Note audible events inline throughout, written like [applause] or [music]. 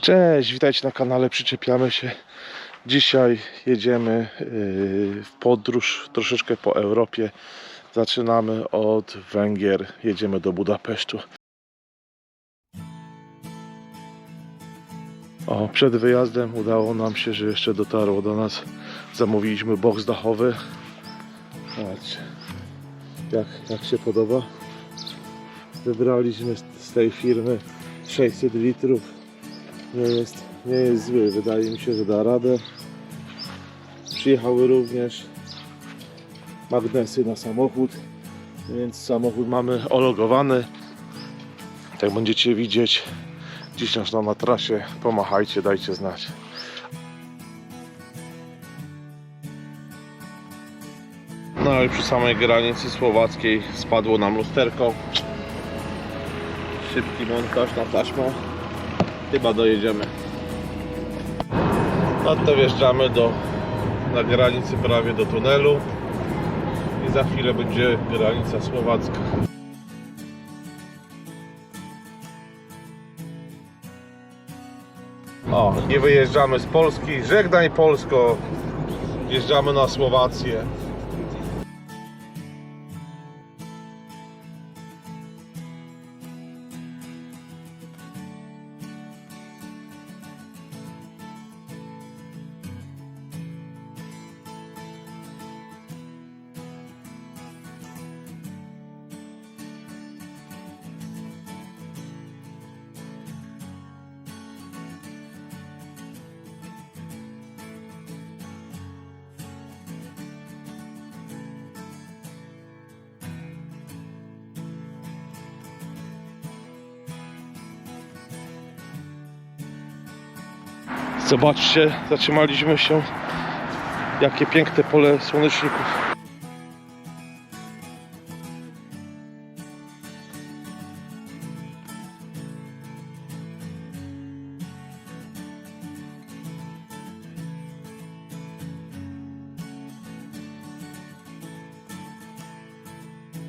Cześć, witajcie na kanale Przyczepiamy się. Dzisiaj jedziemy yy, w podróż troszeczkę po Europie. Zaczynamy od Węgier, jedziemy do Budapesztu. O, przed wyjazdem udało nam się, że jeszcze dotarło do nas. Zamówiliśmy boks dachowy. Zobaczcie, jak, jak się podoba. Wybraliśmy z tej firmy 600 litrów nie jest, nie jest zły. Wydaje mi się, że da radę. Przyjechały również magnesy na samochód, więc samochód mamy ologowany. Jak będziecie widzieć tam na trasie, pomachajcie, dajcie znać. No i przy samej granicy słowackiej spadło nam lusterko. Szybki montaż na taśmę chyba dojedziemy. No to wjeżdżamy do, na granicy prawie do tunelu i za chwilę będzie granica słowacka. O, nie wyjeżdżamy z Polski. Żegnaj Polsko. Wjeżdżamy na Słowację. Zobaczcie, zatrzymaliśmy się. Jakie piękne pole słoneczników.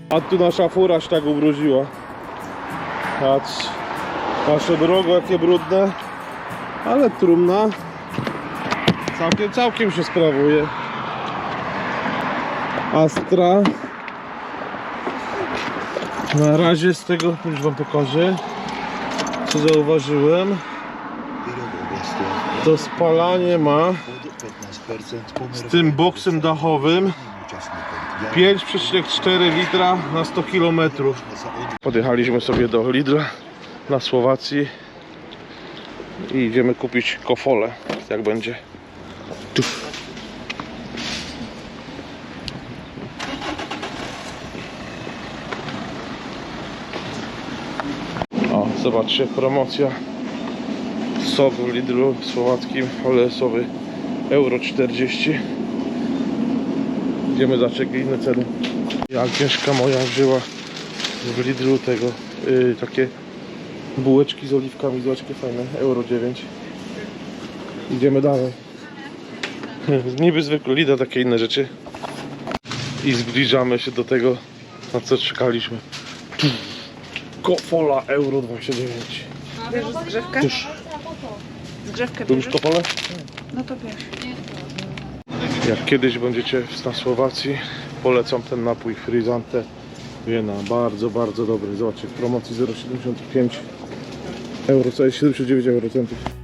A tu nasza fura się tak ubrudziła. Patrz, nasze drogo jakie brudne. Ale trumna całkiem, całkiem się sprawuje. Astra. Na razie z tego już wam pokażę. Co zauważyłem, to spalanie ma z tym boksem dachowym 5,4 litra na 100 km. Podjechaliśmy sobie do Lidla na Słowacji i idziemy kupić kofole, jak będzie. Tu. O, zobaczcie, promocja. Sok w Lidlu słowackim, olesowy, euro 40. Idziemy jakie inne ceny. Agnieszka moja wzięła w Lidlu tego, yy, takie bułeczki z oliwkami, zobaczcie fajne, euro 9. Idziemy dalej. [laughs] Niby zwykle Lida, takie inne rzeczy. I zbliżamy się do tego, na co czekaliśmy. Kofola euro 29. Bierzesz zgrzewkę? Już, Zgrzewkę to już bierzesz? kopole? No to bierz. Jak kiedyś będziecie na Słowacji, polecam ten napój Frizante Bardzo, bardzo dobry. Zobaczcie, w promocji 0,75 euro, co jest 79 eurocentów.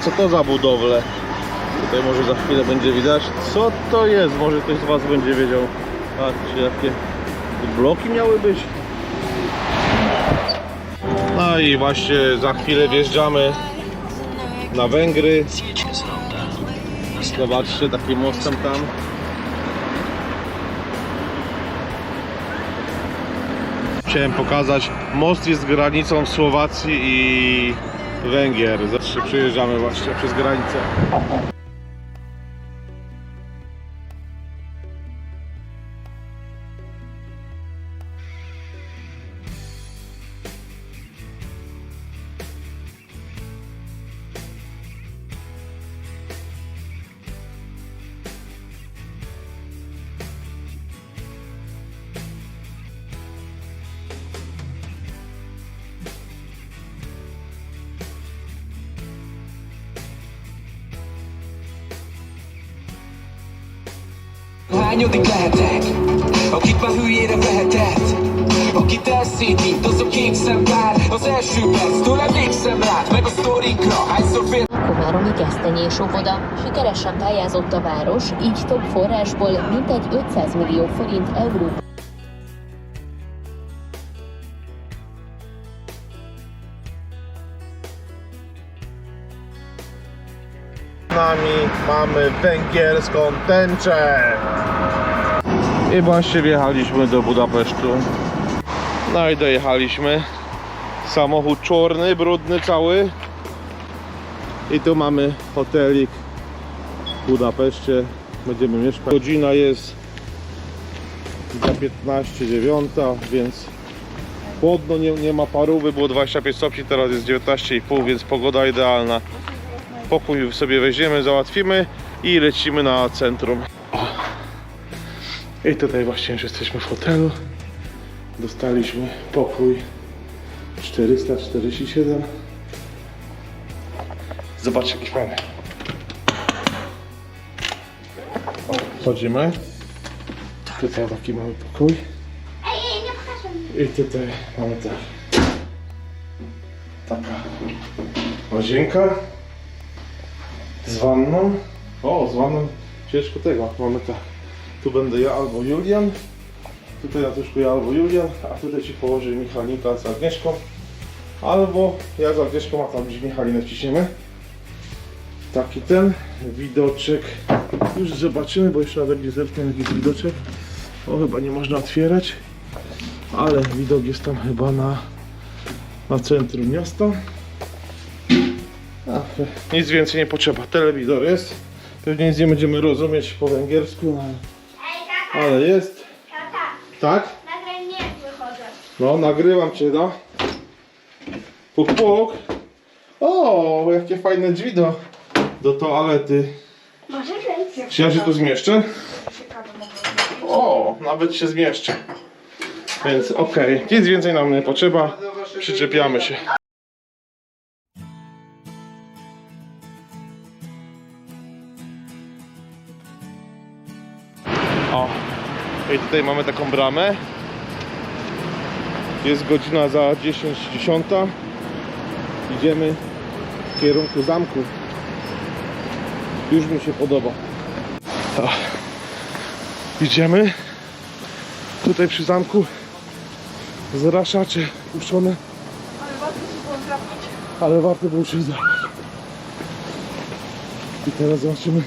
Co to za budowle. Tutaj może za chwilę będzie widać. Co to jest? Może ktoś z Was będzie wiedział. Patrzcie, jakie bloki miały być. No i właśnie za chwilę wjeżdżamy na Węgry. Zobaczcie, takim mostem tam. Chciałem pokazać, most jest granicą Słowacji i Węgier. Zawsze przejeżdżamy właśnie przez granicę. Hányodik lehetek, akit már hülyére vehetett? Akit elszét, mint az a kék szempár Az első perctől emlékszem rád, meg a sztorikra. Hányszor fél Komáromi Gesztenyés óvoda. Sikeresen pályázott a város, így több forrásból mintegy 500 millió forint euró Z nami mamy węgierską tęczę. I właśnie wjechaliśmy do Budapesztu. No i dojechaliśmy. Samochód czarny, brudny cały. I tu mamy hotelik w Budapeszcie. Będziemy mieszkać. Godzina jest za 15, 9, więc chłodno, nie, nie ma parówy, było 25 stopni, teraz jest 19,5, więc pogoda idealna. Pokój sobie weźmiemy, załatwimy i lecimy na centrum. O. I tutaj właśnie już jesteśmy w hotelu. Dostaliśmy pokój 447. Zobaczcie jaki fajny. O, Wchodzimy. Tutaj taki mały pokój. I tutaj mamy tak. Taka łazienka z wanną. O, z wanną ciężko tego. Mamy tak. Tu będę ja albo Julian. Tutaj na troszkę ja albo Julian, a tutaj ci położy Michalinka z Agnieszką. Albo ja z Agnieszką, a tam gdzieś Michalinę wciśniemy. Taki ten widoczek. Już zobaczymy, bo jeszcze nawet nie zerknę jakiś widoczek. O, chyba nie można otwierać. Ale widok jest tam chyba na, na centrum miasta. Nic więcej nie potrzeba. Telewizor jest. Pewnie nic nie będziemy rozumieć po węgiersku, ale, ale jest. Tak? nagraj mnie jak wychodzę. No, nagrywam cię, no. Puk, puk. O, jakie fajne drzwi do, do toalety. Może więcej. Czy ja się tu zmieszczę? O, nawet się zmieszczę. Więc okej, nic więcej nam nie potrzeba. Przyczepiamy się. I tutaj mamy taką bramę. Jest godzina za 10, 10. Idziemy w kierunku zamku. Już mi się podoba. Ach. Idziemy. Tutaj przy zamku zraszacze puszczone, Ale warto się było zdrapać. ale warto było się zdrapać. I teraz zobaczymy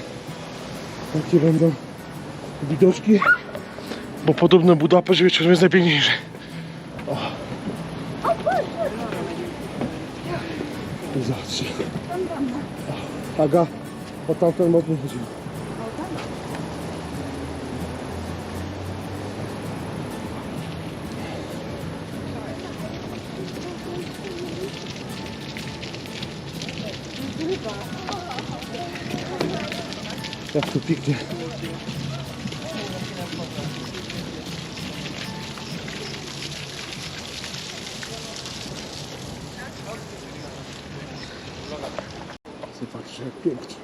jakie będą widoczki. Bo podobno Budapeszt wieczorem jest najpiękniejszy. O. I Zobaczcie. Aga, o tamten chodzimy. Jak tu pięknie. Zobaczcie jak pięknie.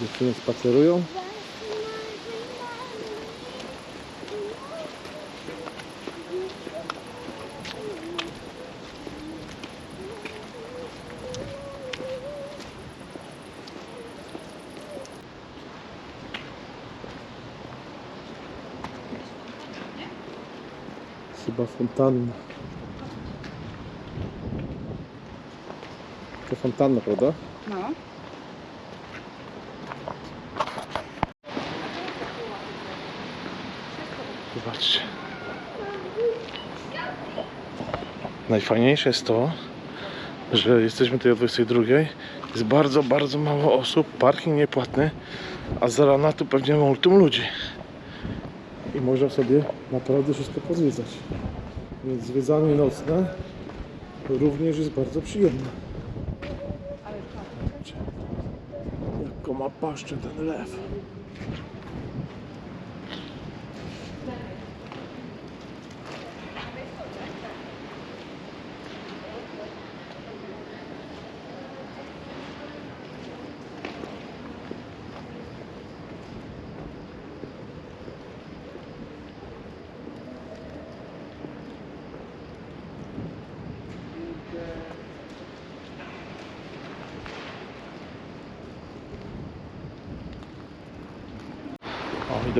Dziewczyny spacerują. Chyba fontanna. To fontanna, prawda? No. Zobaczcie. Najfajniejsze jest to, że jesteśmy tutaj o 22. Jest bardzo, bardzo mało osób, parking niepłatny, a za rana tu pewnie multum ludzi. I można sobie naprawdę wszystko pozwiedzać. Więc zwiedzanie nocne również jest bardzo przyjemne. Jaką ma paszczę ten lew.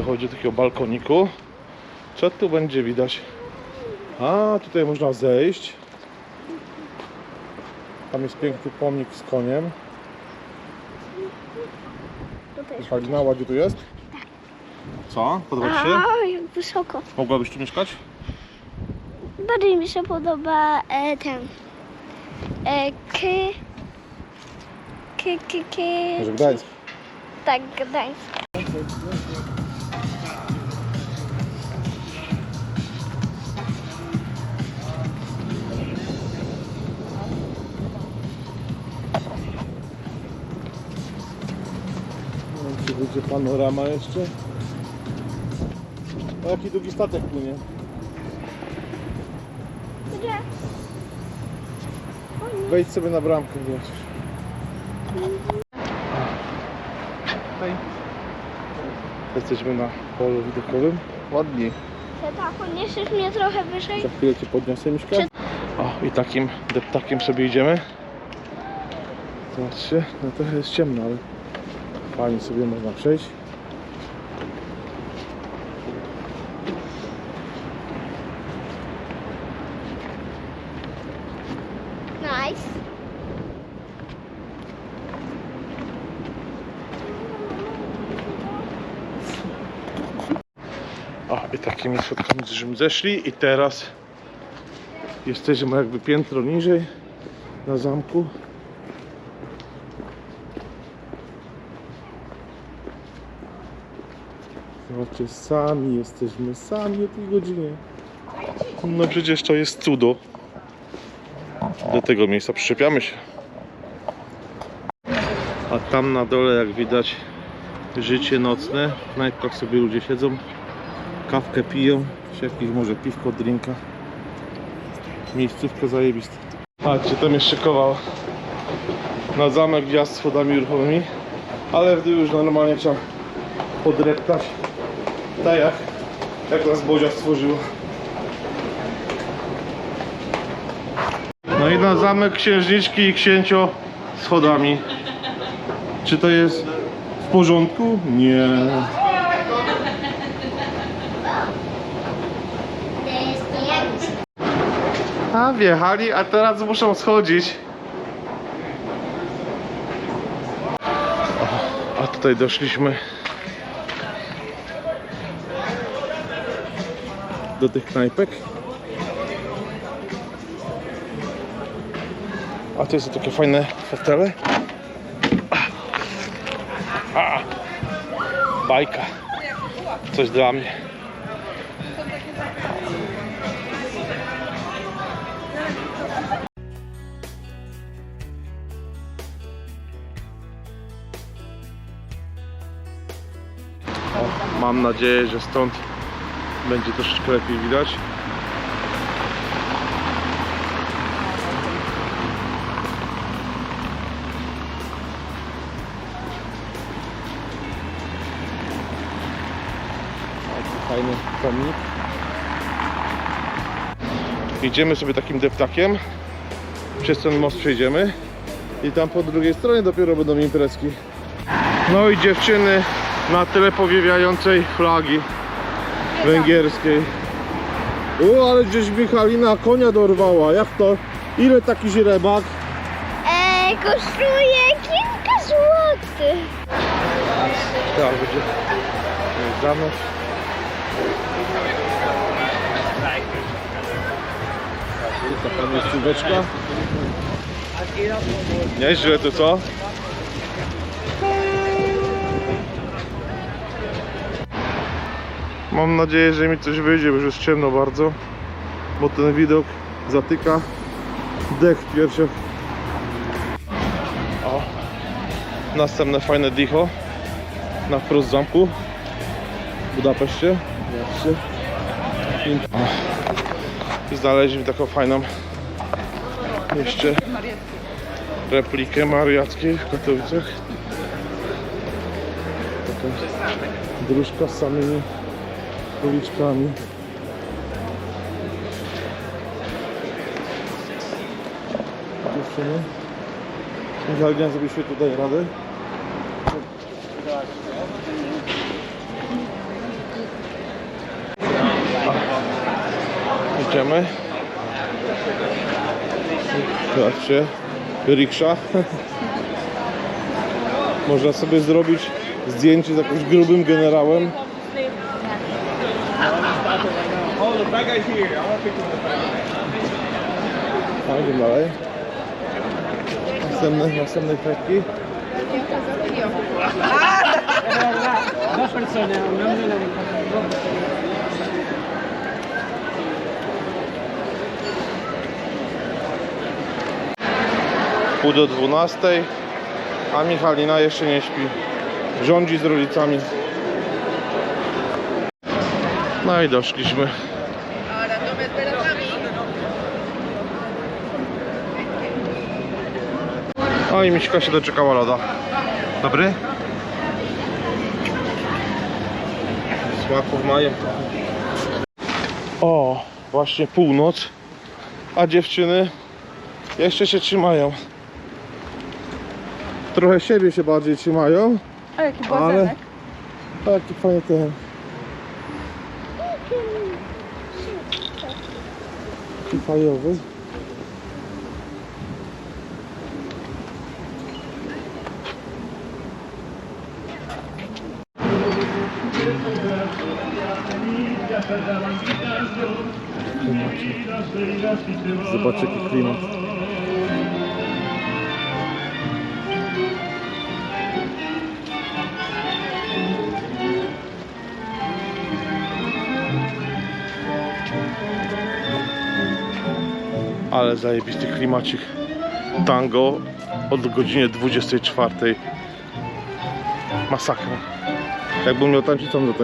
Dochodzi do takiego balkoniku. Co tu będzie widać? A, tutaj można zejść. Tam jest piękny pomnik z koniem. Halina, ładnie tu jest? Co? Podoba Ci się? A, jak wysoko. Mogłabyś tu mieszkać? Bardziej mi się podoba e, ten. E, k. K, k, k. Może Gdańsk. Tak, Gdańsk. Będzie panorama jeszcze. O, jaki długi statek płynie. Gdzie? Wejdź sobie na bramkę, zobaczysz. Jesteśmy na polu widokowym. Ładnie. Tak, podniesiesz mnie trochę wyżej? Za chwilę Cię podniosę, Miśka. O, i takim deptakiem sobie idziemy. Zobaczcie, no trochę jest ciemno, ale fajnie sobie można przejść. Nice. O, i takimi schodkami żeśmy zeszli i teraz jesteśmy jakby piętro niżej na zamku. Sami jesteśmy, sami o tej godzinie. No przecież to jest cudo. Do tego miejsca przyczepiamy się. A tam na dole, jak widać, życie nocne. W knajpkach sobie ludzie siedzą, kawkę piją, czy jakieś może piwko, drinka. Miejscówka zajebista. Patrzcie, tam jeszcze kował na zamek gwiazd z schodami ruchomymi, ale gdy już normalnie trzeba podreptać, tak jak, jak nas Bozia stworzyła. No i na zamek księżniczki i księcio schodami. Czy to jest w porządku? Nie. A wjechali, a teraz muszą schodzić. O, a tutaj doszliśmy do tych knajpek. A to są takie fajne fotele. A, bajka. Coś dla mnie. Mam nadzieję, że stąd będzie troszeczkę lepiej widać. Taki fajny pomnik. Idziemy sobie takim deptakiem. Przez ten most przejdziemy. I tam po drugiej stronie dopiero będą imprezki. No i dziewczyny na tle powiewiającej flagi węgierskiej. O, ale gdzieś Michalina konia dorwała. Jak to? Ile taki źrebak? Eee, kosztuje kilka złotych. Tak, będzie jeżdżamy. To tam jest cóweczka. Nieźle to co? Mam nadzieję, że mi coś wyjdzie, bo już jest ciemno bardzo. Bo ten widok zatyka dech w piersiach. O, następne fajne dicho na wprost zamku w Budapeszcie. I znaleźliśmy taką fajną jeszcze replikę mariackiej w Katowicach. Taka dróżka z samymi uliczkami. Dziewczyny. Michał, zrobiliśmy tutaj radę. Idziemy. Zobaczcie, riksza. [laughs] Można sobie zrobić zdjęcie z jakimś grubym generałem. A, idziemy dalej. Następne, następne kwiatki. Pół do 12, a Michalina jeszcze nie śpi. Rządzi z rodzicami. No i doszliśmy. O i Miśka się doczekała loda. Dobry? Smaków mają. O, właśnie północ, a dziewczyny jeszcze się trzymają. Trochę siebie się bardziej trzymają, A jaki ale... błazenek. A jaki fajny ten... Taki fajowy. Zobaczcie jaki klimat. Ale zajebisty klimacik. Tango od godziny 24. Masakra. Jakbym miał tańczyć, to bym.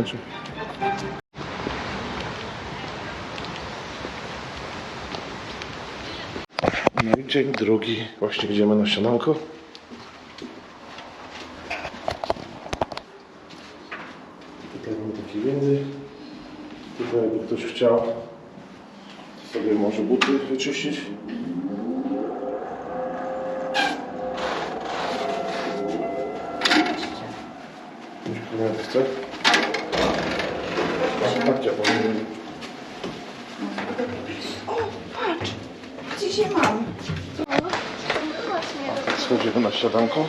No i dzień drugi. Właśnie idziemy na śniadanko. Tutaj mamy takie windy. Tutaj jakby ktoś chciał sobie może buty wyczyścić. Klient chce. A, tak. O, patrz! Je mam. Schodzimy na śniadanko.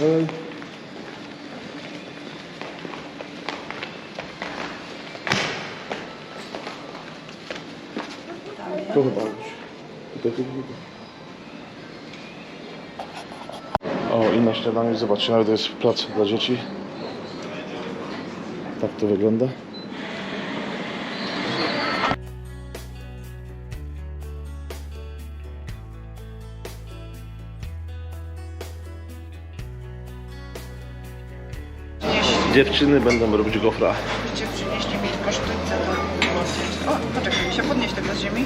To chyba już. Tutaj, tutaj, tutaj. O, i na śniadaniu, zobaczcie, nawet jest plac dla dzieci. Tak to wygląda. Dziewczyny będą robić gofra. Chcecie przynieść i mieć kosztowce do O, poczekaj, się podnieść tego z ziemi.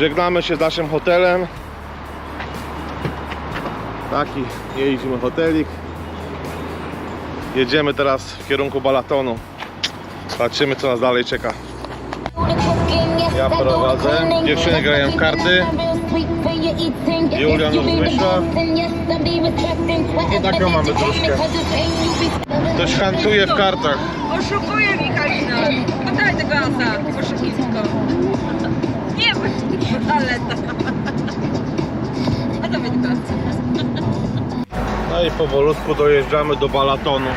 Żegnamy się z naszym hotelem. Taki jeździmy hotelik. Jedziemy teraz w kierunku Balatonu. Zobaczymy co nas dalej czeka. Ja prowadzę, dziewczyny grają w karty. Julian już wyszła. I taką mamy troszkę. Ktoś hantuje w kartach. Oszukuje Michalina. Oddaj tego asa, oszukisko. Nie, ale to. A to będzie No i powolutku dojeżdżamy do Balatonu.